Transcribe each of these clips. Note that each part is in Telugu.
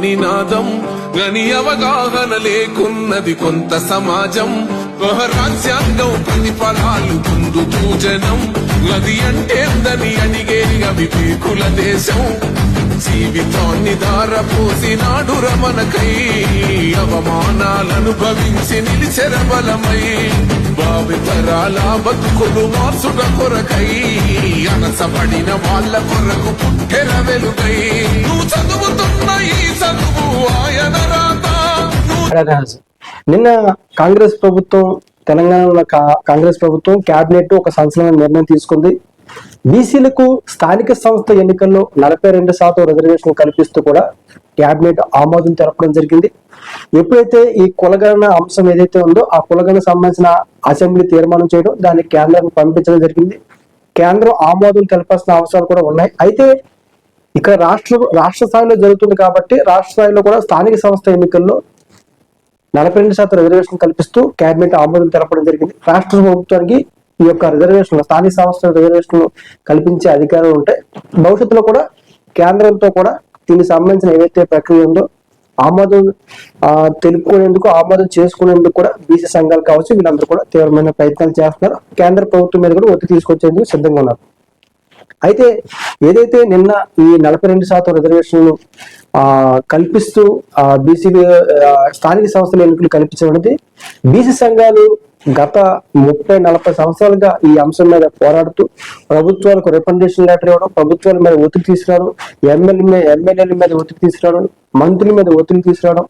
నినాదం గని అవగాహన లేకున్నది కొంత సమాజం. రాజ్యాంగం ప్రతిఫలాలు పొందుతూ జనం అది అంటేందని అడిగే అవి దేశం. జీవితాన్ని దారపోసినాడు రమణకై అవమానాలను భవించి నిలిచెర బలమై భావితరాల బతుకులు మార్చుట కొరకై అనసబడిన వాళ్ళ కొరకు పుట్టెర వెలుగై. నిన్న కాంగ్రెస్ ప్రభుత్వం తెలంగాణలో కా- కాంగ్రెస్ ప్రభుత్వం కేబినెట్ ఒక సంచలన నిర్ణయం తీసుకుంది. బీసీలకు స్థానిక సంస్థ ఎన్నికల్లో నలభై రెండు శాతం రిజర్వేషన్ కల్పిస్తూ కూడా కేబినెట్ ఆమోదం తెలపడం జరిగింది. ఎప్పుడైతే ఈ కులగణన అంశం ఏదైతే ఉందో ఆ కులగణన సంబంధించిన అసెంబ్లీ తీర్మానం చేయడం దాన్ని కేంద్రానికి పంపించడం జరిగింది. కేంద్రం ఆమోదం తెలపాల్సిన అవసరాలు కూడా ఉన్నాయి. అయితే ఇక్కడ రాష్ట్ర రాష్ట్ర స్థాయిలో జరుగుతుంది కాబట్టి రాష్ట్ర స్థాయిలో కూడా స్థానిక సంస్థ ఎన్నికల్లో నలభై రెండు శాతం రిజర్వేషన్ కల్పిస్తూ కేబినెట్ ఆమోదం తెలపడం జరిగింది. రాష్ట్ర ప్రభుత్వానికి ఈ యొక్క రిజర్వేషన్లు స్థానిక సంస్థల రిజర్వేషన్లు కల్పించే అధికారాలు ఉంటాయి. భవిష్యత్తులో కూడా కేంద్రంతో కూడా దీనికి సంబంధించిన ఏవైతే ప్రక్రియ ఉందో ఆమోదం తెలుపుకునేందుకు ఆమోదం చేసుకునేందుకు కూడా బీసీ సంఘాలు కావచ్చు వీళ్ళందరూ కూడా తీవ్రమైన ప్రయత్నాలు చేస్తున్నారు. కేంద్ర ప్రభుత్వం మీద కూడా ఒత్తిడి తీసుకొచ్చేందుకు సిద్ధంగా ఉన్నారు. అయితే ఏదైతే నిన్న ఈ నలభై రెండు శాతం రిజర్వేషన్లు కల్పిస్తూ బీసీ స్థానిక సంస్థల ఎన్నికలు కల్పించడం అనేది బీసీ సంఘాలు గత ముప్పై నలభై సంవత్సరాలుగా ఈ అంశం మీద పోరాడుతూ ప్రభుత్వాలకు రికమెండేషన్ లెటర్ ఇవ్వడం ప్రభుత్వాల మీద ఒత్తిడి తీసుకురావడం ఎమ్మెల్యే ఎమ్మెల్యేల మీద ఒత్తిడి తీసుకురావడం మంత్రుల మీద ఒత్తిడి తీసుకురావడం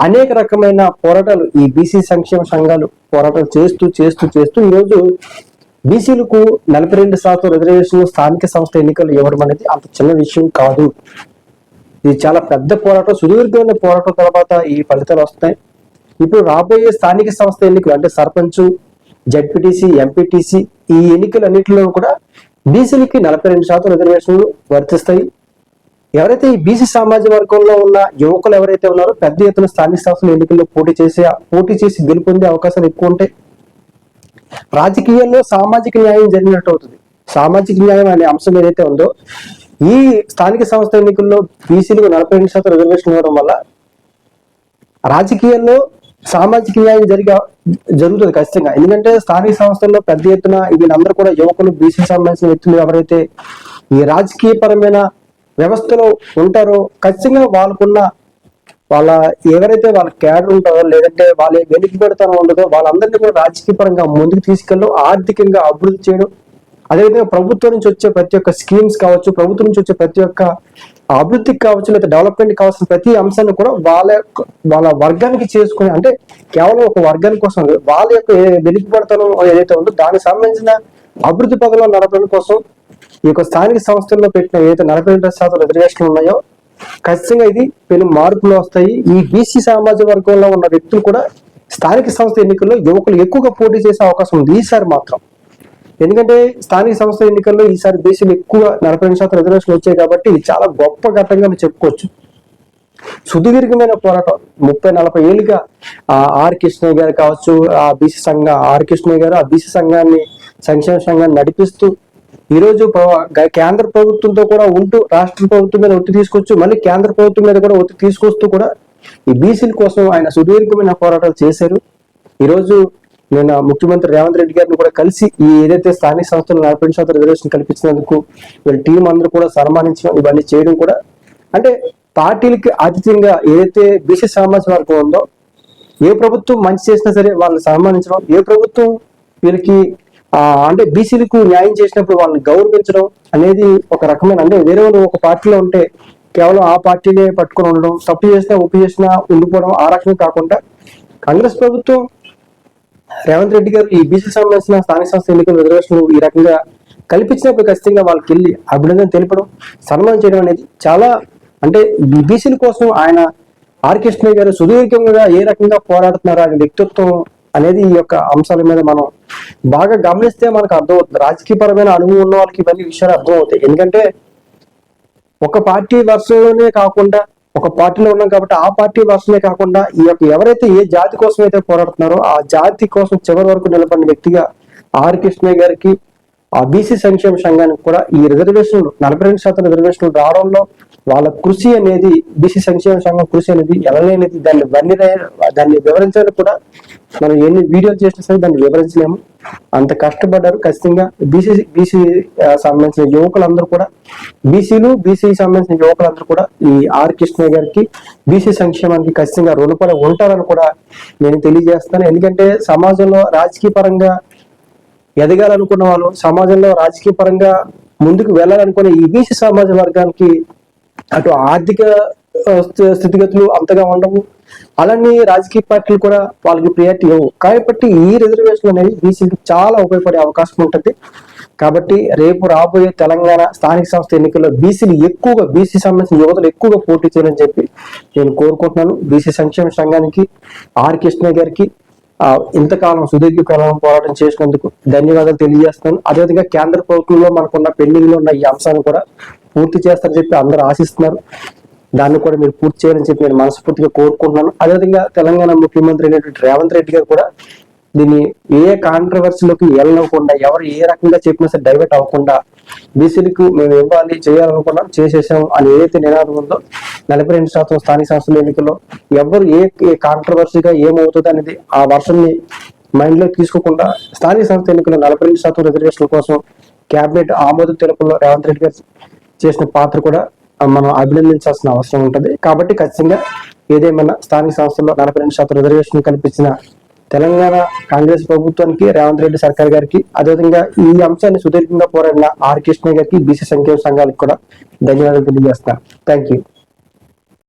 అనేక రకమైన పోరాటాలు ఈ బీసీ సంక్షేమ సంఘాలు పోరాటాలు చేస్తూ చేస్తూ చేస్తూ ఈరోజు బీసీలకు నలభై రెండు శాతం రిజర్వేషన్ స్థానిక సంస్థ ఎన్నికలు ఇవ్వడం అనేది అంత చిన్న విషయం కాదు. ఇది చాలా పెద్ద పోరాటం సుదీర్ఘమైన పోరాటం తర్వాత ఈ ఫలితాలు వస్తాయి ఇప్పుడు రాబోయే స్థానిక సంస్థ ఎన్నికలు అంటే సర్పంచ్ జడ్పీటీసీ ఎంపీటీసీ ఈ ఎన్నికలన్నింటిలో కూడా బీసీలకి నలభై రెండు శాతం రిజర్వేషన్లు వర్తిస్తాయి. ఎవరైతే ఈ బీసీ సామాజిక వర్గంలో ఉన్న యువకులు ఎవరైతే ఉన్నారో పెద్ద ఎత్తున స్థానిక సంస్థల ఎన్నికల్లో పోటీ చేసే పోటీ చేసి గెలుపొందే అవకాశాలు ఎక్కువ ఉంటాయి. రాజకీయాల్లో సామాజిక న్యాయం జరిగినట్టు అవుతుంది సామాజిక న్యాయం అనే అంశం ఏదైతే ఉందో ఈ స్థానిక సంస్థ ఎన్నికల్లో బీసీలకు నలభై రెండు శాతం రిజర్వేషన్ ఇవ్వడం వల్ల రాజకీయాల్లో సామాజిక న్యాయం జరిగే జరుగుతుంది ఖచ్చితంగా. ఎందుకంటే స్థానిక సంస్థల్లో పెద్ద ఎత్తున వీళ్ళందరూ కూడా యువకులు బీసీ సంబంధించిన వ్యక్తులు ఎవరైతే ఈ రాజకీయపరమైన వ్యవస్థలో ఉంటారో ఖచ్చితంగా వాళ్ళకున్న వాళ్ళ ఎవరైతే వాళ్ళ క్యాడర్ ఉంటారో లేదంటే వాళ్ళ వెనుకబడితనం ఉండదో వాళ్ళందరినీ కూడా రాజకీయ పరంగా ముందుకు తీసుకెళ్ళడం ఆర్థికంగా అభివృద్ధి చేయడం. అదేవిధంగా ప్రభుత్వం నుంచి వచ్చే ప్రతి ఒక్క స్కీమ్స్ కావచ్చు ప్రభుత్వం నుంచి వచ్చే ప్రతి ఒక్క అభివృద్ధికి కావచ్చు లేదా డెవలప్మెంట్ కావాల్సిన ప్రతి అంశాన్ని కూడా వాళ్ళ యొక్క వాళ్ళ వర్గానికి చేసుకుని అంటే కేవలం ఒక వర్గాని కోసం వాళ్ళ యొక్క ఏ- వెనుకబడతనం ఏదైతే ఉందో దానికి సంబంధించిన అభివృద్ధి పథకాలు నడపడం కోసం ఈ యొక్క స్థానిక సంస్థల్లో పెట్టిన ఏదైతే నలభై రెండు శాతం రిజర్వేషన్లు ఉన్నాయో ఖచ్చితంగా ఇది పెను మార్పులు వస్తాయి. ఈ బీసీ సామాజిక వర్గంలో ఉన్న వ్యక్తులు కూడా స్థానిక సంస్థ ఎన్నికల్లో యువకులు ఎక్కువగా పోటీ చేసే అవకాశం ఉంది. ఈసారి మాత్రం ఎందుకంటే స్థానిక సంస్థ ఎన్నికల్లో ఈసారి బీసీలు ఎక్కువ నలభై రెండు శాతం రిజర్వేషన్లు వచ్చాయి కాబట్టి ఇది చాలా గొప్ప ఘట్టంగా చెప్పుకోవచ్చు. సుదీర్ఘమైన పోరాటం. ముప్పై నలభై ఏళ్ళుగా ఆ ఆర్ కృష్ణయ్య గారు కావచ్చు ఆ బీసీ సంఘ ఆర్ కృష్ణయ్య గారు ఆ బీసీ సంఘాన్ని సంక్షేమ సంఘాన్ని నడిపిస్తూ ఈ రోజు కేంద్ర ప్రభుత్వంతో కూడా ఉంటూ రాష్ట్ర ప్రభుత్వం మీద ఒత్తిడి తీసుకొచ్చు మళ్ళీ కేంద్ర ప్రభుత్వం మీద కూడా ఒత్తిడి తీసుకొస్తూ కూడా ఈ బీసీల కోసం ఆయన సుదీర్ఘమైన పోరాటాలు చేశారు. ఈరోజు నేను ముఖ్యమంత్రి రేవంత్ రెడ్డి గారిని కూడా కలిసి ఈ ఏదైతే స్థానిక సంస్థలు నలభై శాతం రిజర్వేషన్ కల్పించినందుకు వీళ్ళ టీం అందరూ కూడా సన్మానించడం ఇవన్నీ చేయడం కూడా అంటే పార్టీలకి అతీతంగా ఏదైతే బీసీ సామాజిక వర్గం ఉందో ఏ ప్రభుత్వం మంచి చేసినా సరే వాళ్ళని సన్మానించడం ఏ ప్రభుత్వం వీళ్ళకి అంటే బీసీలకు న్యాయం చేసినప్పుడు వాళ్ళని గౌరవించడం అనేది ఒక రకమైన అంటే వేరే వాళ్ళు ఒక పార్టీలో ఉంటే కేవలం ఆ పార్టీనే పట్టుకొని ఉండడం తప్పు చేసినా ఒప్పు చేసినా ఉండిపోవడం ఆ రకమే కాకుండా కాంగ్రెస్ ప్రభుత్వం రేవంత్ రెడ్డి గారు ఈ బీసీ సంబంధించిన స్థానిక సంస్థ ఎన్నికల రిజర్వేషన్ ఈ రకంగా కల్పించినప్పుడు ఖచ్చితంగా వాళ్ళకి వెళ్ళి అభినందన తెలపడం సన్మానం చేయడం అనేది చాలా అంటే బీసీల కోసం ఆయన ఆర్ కృష్ణయ్య గారు సుదీర్ఘంగా ఏ రకంగా పోరాడుతున్నారు ఆయన వ్యక్తిత్వం అనేది ఈ యొక్క అంశాల మీద మనం బాగా గమనిస్తే మనకు అర్థమవుతుంది. రాజకీయపరమైన అనుభవం ఉన్న వాళ్ళకి ఇవన్నీ విషయాలు అర్థమవుతాయి. ఎందుకంటే ఒక పార్టీ వర్షంలోనే కాకుండా ఒక పార్టీలో ఉన్నాం కాబట్టి ఆ పార్టీ వర్షమే కాకుండా ఈ యొక్క ఎవరైతే ఏ జాతి కోసం అయితే పోరాడుతున్నారో ఆ జాతి కోసం చివరి వరకు నిలబడిన వ్యక్తిగా ఆర్ కృష్ణయ్య గారికి ఆ బీసీ సంక్షేమ సంఘానికి కూడా ఈ రిజర్వేషన్లు నలభై రెండు శాతం రిజర్వేషన్లు రావడంలో వాళ్ళ కృషి అనేది బీసీ సంక్షేమ సంఘం కృషి అనేది ఎలాగైనది దాన్ని వర్ణి దాన్ని వివరించడానికి కూడా మనం ఎన్ని వీడియోలు చేసినా సరే దాన్ని వివరించలేము. అంత కష్టపడ్డారు. ఖచ్చితంగా బీసీ బీసీ సంబంధించిన యువకులందరూ కూడా బీసీలు బీసీ సంబంధించిన యువకులందరూ కూడా ఈ ఆర్ కృష్ణ గారికి బీసీ సంక్షేమానికి ఖచ్చితంగా రుణపడి ఉంటారని కూడా నేను తెలియజేస్తాను. ఎందుకంటే సమాజంలో రాజకీయ పరంగా ఎదగాలనుకున్న వాళ్ళు సమాజంలో రాజకీయ పరంగా ముందుకు వెళ్ళాలనుకునే ఈ బీసీ సమాజ వర్గానికి అటు ఆర్థిక స్థితిగతులు అంతగా ఉండవు. అలానే రాజకీయ పార్టీలు కూడా వాళ్ళకి ప్రియారిటీ ఇవ్వవు. కాబట్టి ఈ రిజర్వేషన్ అనేది బీసీకి చాలా ఉపయోగపడే అవకాశం ఉంటుంది. కాబట్టి రేపు రాబోయే తెలంగాణ స్థానిక సంస్థ ఎన్నికల్లో బీసీలు ఎక్కువగా బీసీ సంబంధించిన యువతలు ఎక్కువగా పోటీ చేయాలని చెప్పి నేను కోరుకుంటున్నాను. బీసీ సంక్షేమ సంఘానికి ఆర్ కృష్ణ గారికి ఇంతకాలం ఇంతకాలం సుదీర్ఘకాలం పోరాటం చేసినందుకు ధన్యవాదాలు తెలియజేస్తున్నాను. అదేవిధంగా కేంద్ర ప్రభుత్వంలో మనకున్న పెండింగ్లో ఉన్న ఈ అంశాన్ని కూడా పూర్తి చేస్తారని చెప్పి అందరూ ఆశిస్తున్నారు. దాన్ని కూడా మీరు పూర్తి చేయాలని చెప్పి నేను మనస్ఫూర్తిగా కోరుకుంటున్నాను. అదేవిధంగా తెలంగాణ ముఖ్యమంత్రి అయినటువంటి రేవంత్ రెడ్డి గారు కూడా దీన్ని ఏ కాంట్రవర్సీలోకి వెళ్ళనివ్వకుండా ఎవరు ఏ రకంగా చెప్పినా సరే డైవర్ట్ అవ్వకుండా బీసీలకు మేము ఇవ్వాలి చేయాలనుకున్నాం చేసేసాం అని ఏదైతే నినాదం ఉందో నలభై రెండు శాతం స్థానిక సంస్థల ఎన్నికల్లో ఎవరు ఏ కాంట్రవర్సీగా ఏమవుతుంది అనేది ఆ వర్షన్ని మైండ్లో తీసుకోకుండా స్థానిక సంస్థ ఎన్నికల్లో నలభై రెండు శాతం రిజర్వేషన్ల కోసం కేబినెట్ ఆమోద తెలుపులో రేవంత్ రెడ్డి గారు చేసిన పాత్ర కూడా మనం అభినందించాల్సిన అవసరం ఉంటుంది. కాబట్టి ఖచ్చితంగా ఏదేమైనా స్థానిక సంస్థల్లో నలభై రెండు శాతం రిజర్వేషన్ కల్పించిన తెలంగాణ కాంగ్రెస్ ప్రభుత్వానికి రేవంత్ రెడ్డి సర్కార్ గారికి అదేవిధంగా ఈ అంశాన్ని సుదీర్ఘంగా పోరాడిన ఆర్ కృష్ణ గారికి బీసీ సంక్షేమ సంఘాలకు కూడా ధన్యవాదాలు తెలియజేస్తాను థ్యాంక్ యూ